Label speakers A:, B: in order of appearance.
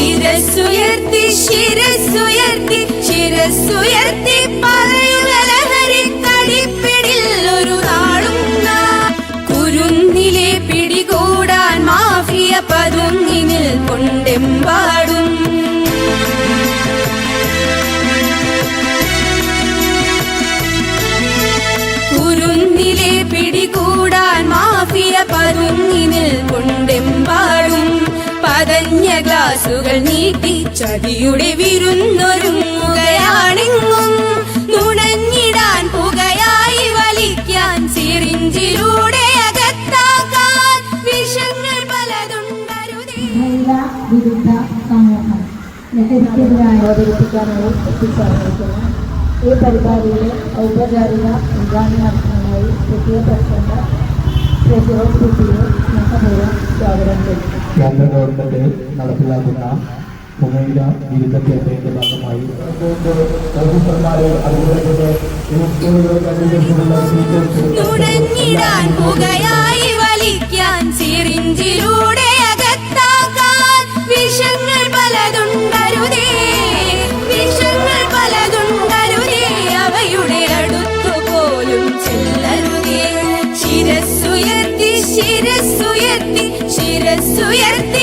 A: ശിരസ്സുയർത്തി ശിരസുയർത്തി ശിരസുയർത്തി പറയുകലഹരി ഒരു നാളും കുരുന്നിലെ പിടികൂടാൻ മാഫിയ പതുങ്ങി നിൽക്കൊണ്ടെമ്പാടും കുരുന്നിലെ പിടികൂടാൻ മാഫിയ പതഞ്ഞ ഗ്ലാസുകൾ നീട്ടി ചതിയുടെ വിരുന്നൊരുങ്ങുകയാണെങ്ങും നുണഞ്ഞിടാൻ പുകയായി വലിക്കാൻ സിറിഞ്ചിലൂടെ അകത്താക്കാൻ വിഷങ്ങൾ പലതുണ്ടരുതേ.
B: വിരുദ്ധ സമൂഹം.
C: ഈ പരിപാടിയുടെ ഔപചാരിക ഉദ്ഘാടനാർത്ഥമായി പുതിയ പ്രസിഡന്റ് സ്വാഗതം ചെയ്യുന്നു.
D: കേന്ദ്ര ഗവൺമെന്റ് നടപ്പിലാക്കുന്ന പുകയില വിരുദ്ധ ക്യാമ്പയിന്റെ ഭാഗമായി.
A: തുടങ്ങിടാൻ പുകയായി உயர்த்தி